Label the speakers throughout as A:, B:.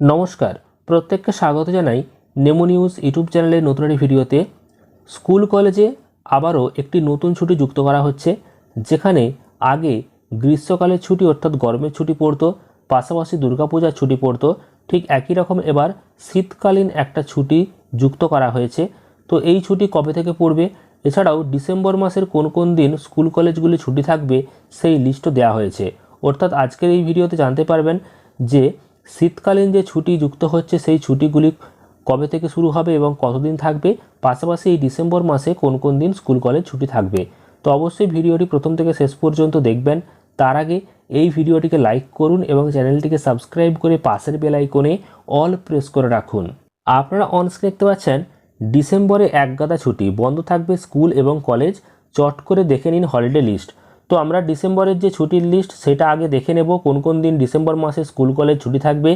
A: নমস্কার, প্রত্যেককে স্বাগত জানাই নেমো নিউজ ইউটিউব চ্যানেলের নতুন একটি ভিডিওতে। স্কুল কলেজে আবারও একটি নতুন ছুটি যুক্ত করা হচ্ছে, যেখানে আগে গ্রীষ্মকালের ছুটি অর্থাৎ গরমের ছুটি পড়তো, পাশাপাশি দুর্গাপূজার ছুটি পড়তো, ঠিক একই রকম এবার শীতকালীন একটা ছুটি যুক্ত করা হয়েছে। তো এই ছুটি কবে থেকে পড়বে? এছাড়াও ডিসেম্বর মাসের কোন কোন দিন স্কুল কলেজগুলি ছুটি থাকবে সেই লিস্টও দেওয়া হয়েছে। অর্থাৎ আজকের এই ভিডিওতে জানতে পারবেন যে শীতকালীন যে ছুটি যুক্ত হচ্ছে, সেই ছুটিগুলি কবে থেকে শুরু হবে এবং কতদিন থাকবে? পাশাপাশি এই ডিসেম্বর মাসে কোন কোন দিন স্কুল কলেজ ছুটি থাকবে? তো অবশ্যই ভিডিওটি প্রথম থেকে শেষ পর্যন্ত দেখবেন। তার আগে এই ভিডিওটিকে লাইক করুন এবং চ্যানেলটিকে সাবস্ক্রাইব করে পাশের বেল আইকনে অল প্রেস করে রাখুন। আপনারা অন স্ক্রিন দেখতে পাচ্ছেন, ডিসেম্বরে একগাদা ছুটি। বন্ধ থাকবে স্কুল এবং কলেজ। চট করে দেখে নিন হলিডে লিস্ট। তো আমরা ডিসেম্বরের যে ছুটির লিস্ট সেটা আগে দেখে নেব কোন কোন দিন ডিসেম্বর মাসে স্কুল কলেজ ছুটি থাকবে।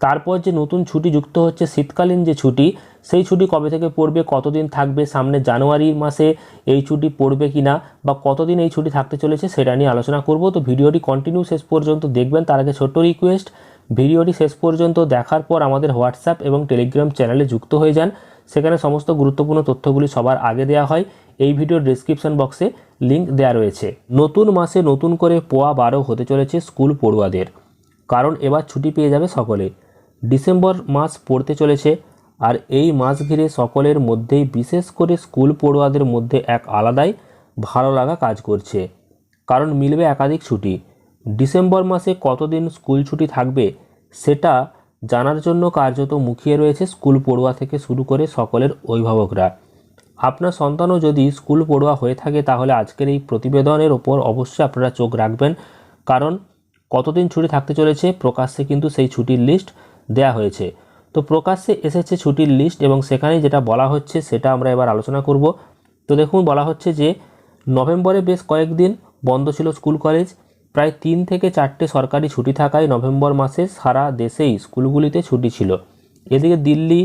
A: তারপর যে নতুন ছুটি যুক্ত হচ্ছে শীতকালীন যে ছুটি, সেই ছুটি কবে থেকে পড়বে, কতদিন থাকবে, সামনে জানুয়ারি মাসে এই ছুটি পড়বে কি না বা কতদিন এই ছুটি থাকতে চলেছে সেটা নিয়ে আলোচনা করব। তো ভিডিওটি কন্টিনিউ শেষ পর্যন্ত দেখবেন, তার আগে ছোট্ট রিকোয়েস্ট ভিডিওটি শেষ পর্যন্ত দেখার পর আমাদের হোয়াটসঅ্যাপ এবং টেলিগ্রাম চ্যানেলে যুক্ত হয়ে যান। সেখানে সমস্ত গুরুত্বপূর্ণ তথ্যগুলি সবার আগে দেওয়া হয়। এই ভিডিওর ডিসক্রিপশন বক্সে লিঙ্ক দেওয়া রয়েছে। নতুন মাসে নতুন করে পোয়া বারো হতে চলেছে স্কুল পড়ুয়াদের। কারণ এবার ছুটি পেয়ে যাবে সকলে। ডিসেম্বর মাস পড়তে চলেছে আর এই মাস ঘিরে সকলের মধ্যেই বিশেষ করে স্কুল পড়ুয়াদের মধ্যে এক আলাদাই ভালো লাগা কাজ করছে। কারণ মিলবে একাধিক ছুটি। ডিসেম্বর মাসে কতদিন স্কুল ছুটি থাকবে সেটা জানার জন্য কার্যত মুখিয়ে রয়েছে স্কুল পড়ুয়া থেকে শুরু করে সকলের অভিভাবকরা। আপনার সন্তানও যদি স্কুল পড়ুয়া হয়ে থাকে, তাহলে আজকের এই প্রতিবেদনের ওপর অবশ্যই আপনারা চোখ রাখবেন। কারণ কতদিন ছুটি থাকতে চলেছে, প্রকাশ্যে কিন্তু সেই ছুটির লিস্ট দেয়া হয়েছে। তো প্রকাশ্যে এসেছে ছুটির লিস্ট এবং সেখানে যেটা বলা হচ্ছে, সেটা আমরা এবার আলোচনা করব। তো দেখুন, বলা হচ্ছে যে নভেম্বরে বেশ কয়েকদিন বন্ধ ছিল স্কুল কলেজ প্রায় তিন থেকে চারটে সরকারি ছুটি থাকায় নভেম্বর মাসে সারা দেশেই স্কুলগুলিতে ছুটি ছিল। এদিকে দিল্লি,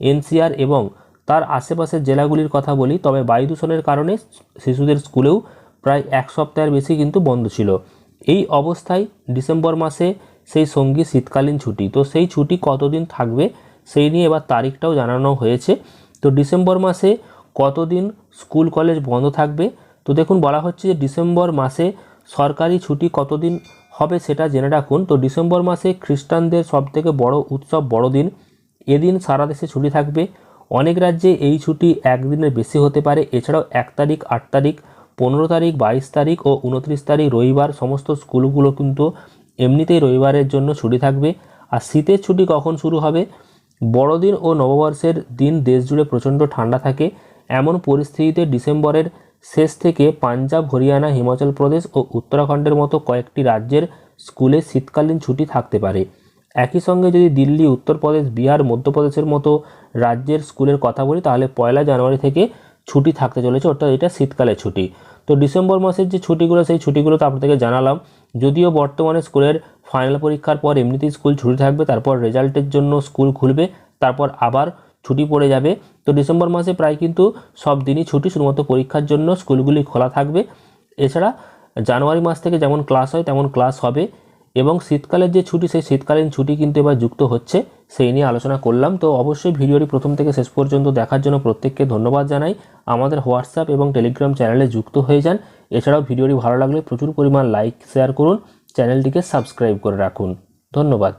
A: এনসিআর এবং তার আশেপাশের জেলাগুলির কথা বলি, তবে বায়ু দূষণের কারণে শিশুদের স্কুলেও প্রায় এক সপ্তাহের বেশি কিন্তু বন্ধ ছিল। এই অবস্থায় ডিসেম্বর মাসে সেই সঙ্গী শীতকালীন ছুটি। তো সেই ছুটি কতদিন থাকবে সেই নিয়ে এবার তারিখটাও জানানো হয়েছে। তো ডিসেম্বর মাসে কতদিন স্কুল কলেজ বন্ধ থাকবে? তো দেখুন, বলা হচ্ছে যে ডিসেম্বর মাসে সরকারি ছুটি কতদিন হবে সেটা জেনে রাখুন। তো ডিসেম্বর মাসে খ্রিস্টানদের সবথেকে বড় উৎসব বড়দিন। এদিন সারা দেশে ছুটি থাকবে। অনেক রাজ্যে এই ছুটি একদিনের বেশি হতে পারে। এছাড়াও এক তারিখ, আট তারিখ, পনেরো তারিখ, বাইশ তারিখ ও উনত্রিশ তারিখ রবিবার সমস্ত স্কুলগুলো কিন্তু এমনিতেই রবিবারের জন্য ছুটি থাকবে। আর শীতের ছুটি কখন শুরু হবে? বড়দিন ও নববর্ষের দিন দেশ জুড়ে প্রচণ্ড ঠান্ডা থাকে। এমন পরিস্থিতিতে ডিসেম্বরের শেষ থেকে পাঞ্জাব, হরিয়ানা, হিমাচল প্রদেশ ও উত্তরাখণ্ডের মতো কয়েকটি রাজ্যের স্কুলে শীতকালীন ছুটি থাকতে পারে। একই সঙ্গে যদি দিল্লি, উত্তরপ্রদেশ, বিহার, মধ্যপ্রদেশের মতো রাজ্যের স্কুলের কথা বলি, তাহলে পয়লা জানুয়ারি থেকে ছুটি থাকতে চলেছে, অর্থাৎ এটা শীতকালের ছুটি। তো ডিসেম্বর মাসের যে ছুটিগুলো, সেই ছুটিগুলো তো আপনাদেরকে জানালাম। যদিও বর্তমানে স্কুলের ফাইনাল পরীক্ষার পর এমনিতেই স্কুল ছুটি থাকবে, তারপর রেজাল্টের জন্য স্কুল খুলবে, তারপর আবার ছুটি পড়ে যাবে। তো ডিসেম্বর মাসে প্রায় কিন্তু সব দিনই ছুটি, শুধুমাত্র পরীক্ষার জন্য স্কুলগুলি খোলা থাকবে। এছাড়া জানুয়ারি মাস থেকে যেমন ক্লাস হয়, তেমন ক্লাস হবে। এবং শীতকালের যে ছুটি, সেই শীতকালীন ছুটি কিন্তু এবার যুক্ত হচ্ছে, সেই নিয়ে আলোচনা করলাম। তো অবশ্যই ভিডিওটি প্রথম থেকে শেষ পর্যন্ত দেখার জন্য প্রত্যেককে ধন্যবাদ জানাই। আমাদের হোয়াটসঅ্যাপ এবং টেলিগ্রাম চ্যানেলে যুক্ত হয়ে যান। এছাড়াও ভিডিওটি ভালো লাগলে প্রচুর পরিমাণ লাইক, শেয়ার করুন। চ্যানেলটিকে সাবস্ক্রাইব করে রাখুন। ধন্যবাদ।